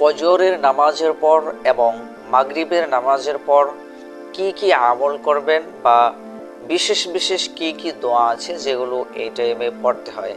ফজরের নামাজের পর এবং মাগরিবের নামাজের পর কি কি আমল করবেন বা বিশেষ বিশেষ কি কি দোয়া আছে যেগুলো এই টাইমে পড়তে হয়?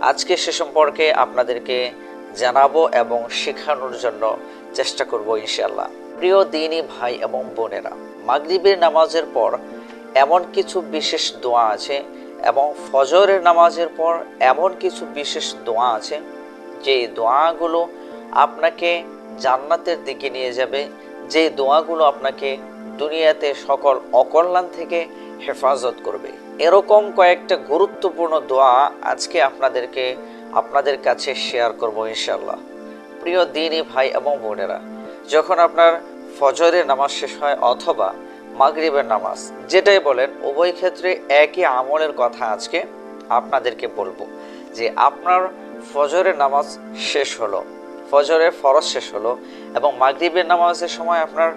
আজকে সে সম্পর্কে আপনাদেরকে জানাব এবং শেখানোর জন্য চেষ্টা করব ইনশাল্লাহ প্রিয় দিনী ভাই এবং বোনেরা, মাগরিবের নামাজের পর এমন কিছু বিশেষ দোয়া আছে এবং ফজরের নামাজের পর এমন কিছু বিশেষ দোয়া আছে? যে দোয়াগুলো আপনাকে জান্নাতের দিকে নিয়ে যাবে। যে দোয়াগুলো আপনাকে দুনিয়াতে সকল অকল্যাণ থেকে হেফাজত করবে। এরকম কয়েকটা গুরুত্বপূর্ণ দোয়া আজকে আপনাদেরকে আপনাদের কাছে শেয়ার করব ইনশাল্লাহ প্রিয় দিনই ভাই এবং বোনেরা, যখন আপনার ফজরের নামাজ শেষ হয় অথবা মাগরিবের নামাজ, যেটাই বলেন, উভয় ক্ষেত্রে একই আমলের কথা আজকে আপনাদেরকে বলব যে আপনার ফজরের নামাজ শেষ হলো। ফজরের ফরজ শেষ হলো এবং মাগরিবের নামাজের সময় আপনার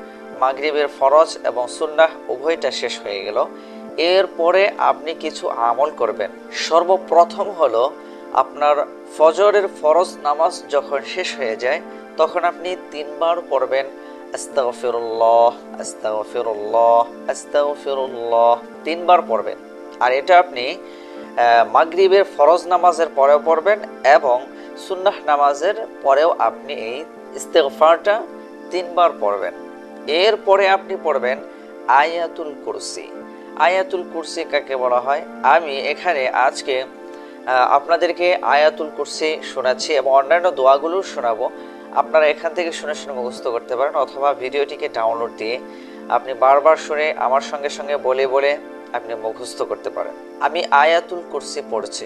মাগরিবের ফরজ এবং সুন্নাহ উভয়টা শেষ হয়ে গেল। এরপরে আপনি কিছু আমল করবেন। সর্বপ্রথম হলো আপনার ফজরের ফরজ নামাজ যখন শেষ হয়ে যায়, তখন আপনি তিনবার পড়বেন, আস্তাগফিরুল্লাহ আস্তাগফিরুল্লাহ আস্তাগফিরুল্লাহ তিনবার পড়বেন। আর এটা আপনি মাগরিবের ফরজ নামাজের পরেও পড়বেন এবং সুন্নাহ নামাজের পরেও আপনি এই ইস্তেগফারটা তিনবার পড়বেন। এরপরে আপনি পড়বেন আয়াতুল কুরসি। আয়াতুল কুরসি কাকে বলা হয়? আমি এখানে আজকে আপনাদেরকে আয়াতুল কুরসি শোনাচ্ছি এবং অন্যান্য দোয়াগুলো শোনাবো। আপনারা এখান থেকে শুনে শুনে মুখস্থ করতে পারেন অথবা ভিডিওটিকে ডাউনলোড দিয়ে আপনি বারবার শুনে আমার সঙ্গে সঙ্গে বলে বলে আপনি মুখস্থ করতে পারেন। আমি আয়াতুল কুরসি পড়ছি।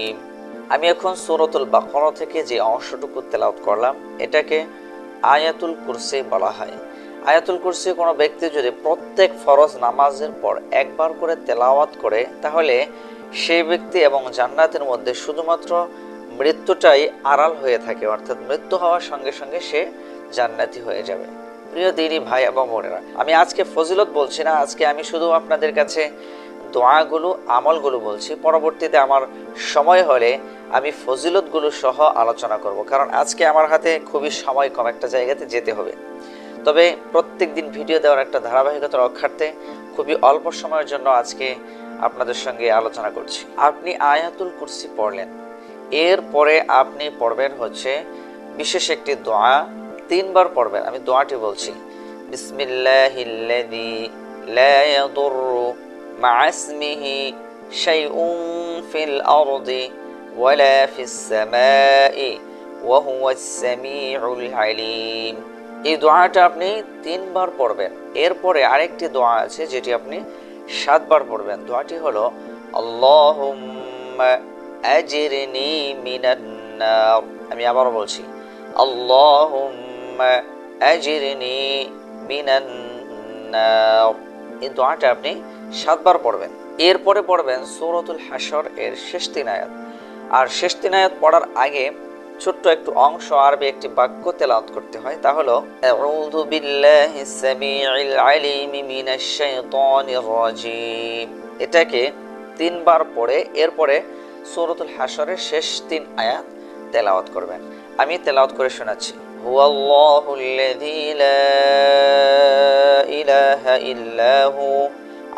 আমি এখন সূরাতুল বাকরা থেকে যে অংশটুকু তেলাওয়াত করলাম, এটাকে আয়াতুল কুরসি বলা হয়। আয়াতুল কুরসি কোনো ব্যক্তি যদি প্রত্যেক ফরজ নামাজের পর একবার করে তেলাওয়াত করে, তাহলে সেই ব্যক্তি এবং জান্নাতের মধ্যে শুধুমাত্র মৃত্যুটাই আড়াল হয়ে থাকে, অর্থাৎ মৃত্যু হওয়ার সঙ্গে সঙ্গে সে জান্নাতি হয়ে যাবে। প্রিয় দিনী ভাই এবং বোনেরা, আমি আজকে ফজিলত বলছি না, আজকে আমি শুধু আপনাদের কাছে দোয়াগুলো, আমলগুলো বলছি। পরবর্তীতে আমার সময় হলে আমি ফজিলতগুলো সহ আলোচনা করব। কারণ আজকে আমার হাতে খুবই সময় কম একটা জায়গাতে যেতে হবে। তবে প্রত্যেক দিন ভিডিও দেওয়ার একটা ধারাবাহিকতা রক্ষার্থে খুবই অল্প সময়ের জন্য আজকে আপনাদের সঙ্গে আলোচনা করছি। আপনি আয়াতুল কুরসি পড়লেন। এরপরে আপনি পড়বেন হচ্ছে বিশেষ একটি দোয়া। তিনবার পড়বেন। আমি দোয়াটি বলছি। বিসমিল্লাহিল্লাযী লা ইয়াদুররু ইসমিহি শাইউন ফিল আরদি ওয়ালা ফিস সামাই ওয়া হুয়াস সামিউল আলিম এই দোয়াটা আপনি তিনবার পড়বেন। এরপরে আরেকটি দোয়া আছে যেটি আপনি সাতবার পড়বেন। দোয়াটি হলো, আল্লাহুম্মা আমি আবারও বলছি, আল্লাহুম্মা এই দোয়াটা আপনি সাতবার পড়বেন। এরপরে পড়বেন সৌরতুল হাশর এর শেষ তিন আয়াত। আর শেষ তিন আয়াত পড়ার আগে ছোট্ট একটু অংশ আরবি একটি বাক্য তেলাওয়াত করতে হয়, তা হলো, আউযু বিল্লাহিস সামিউল আলিম মিনাশ শাইতানির রাজিম। এটাকে তিনবার পড়ে এরপরে সূরাতুল হাশরের শেষ তিন আয়াত তেলাওয়াত করবেন। আমি তেলাওয়াত করে শোনাচ্ছি হুয়াল্লাহুল্লাযী লা ইলাহা ইল্লা হু।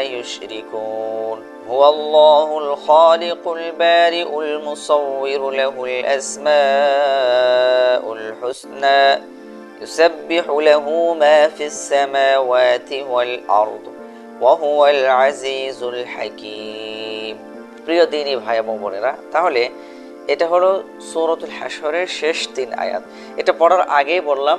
يشركون هو الله الخالق البارئ المصور له الأسماء الحسنى يسبح له ما في السماوات والأرض وهو العزيز الحكيم প্রিয় দিনী ভাই এবং বোনেরা তাহলে এটা হলো সূরাতুল হাশরের শেষ তিন আয়াত এটা পড়ার আগেই বললাম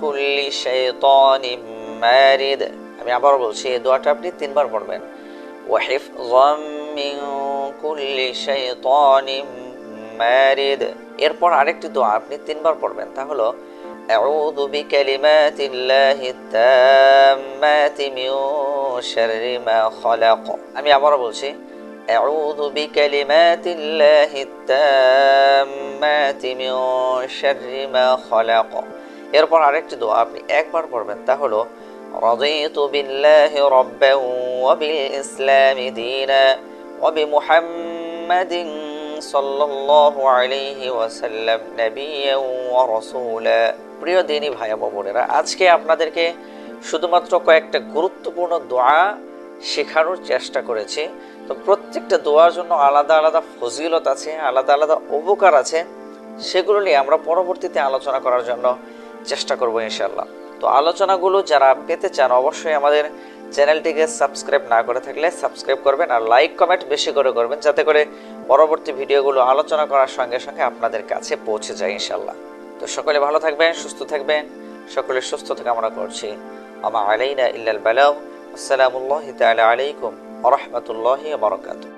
কুল্লি শাইতানিম মারিদ আমি আবারও বলছি এই দোয়াটা আপনি তিনবার পড়বেন ওয়াহিফজাম মিন কুল্লি শাইতানিম মারিদ এরপর আরেকটি দোয়া আপনি তিনবার পড়বেন তা হলো أعوذ بكلمات الله التامات من شر ما خلق আমি আবারও বলছি أعوذ بكلمات الله التامات من شر ما خلق এরপর আরেকটি দোয়া আপনি একবার পড়বেন তা হলো رضيت بالله ربا وبالإسلام دينا وبمحمد صلى الله عليه وسلم نبيا ورسولا প্রিয় দিনী ভাই এবং বোনেরা আজকে আপনাদেরকে শুধুমাত্র কয়েকটা গুরুত্বপূর্ণ দোয়া শেখানোর চেষ্টা করেছি তো প্রত্যেকটা দোয়ার জন্য আলাদা আলাদা ফজিলত আছে আলাদা আলাদা উপকার আছে সেগুলো নিয়ে আমরা পরবর্তীতে আলোচনা করার জন্য চেষ্টা করব ইনশাল্লাহ তো আলোচনাগুলো যারা পেতে চান অবশ্যই আমাদের চ্যানেলটিকে সাবস্ক্রাইব না করে থাকলে সাবস্ক্রাইব করবেন আর লাইক, কমেন্ট বেশি করে করবেন যাতে করে পরবর্তী ভিডিওগুলো আলোচনা করার সঙ্গে সঙ্গে আপনাদের কাছে পৌঁছে যায় ইনশাল্লাহ তো সকলে ভালো থাকবেন, সুস্থ থাকবেন সকলের সুস্থতা কামনা করছি। আমা আলাইনা ইল্লাল বালাগ আসসালামুল্লাহ তাআলা আলাইকুম ওয়া রাহমাতুল্লাহি ওয়া বারাকাতুহু।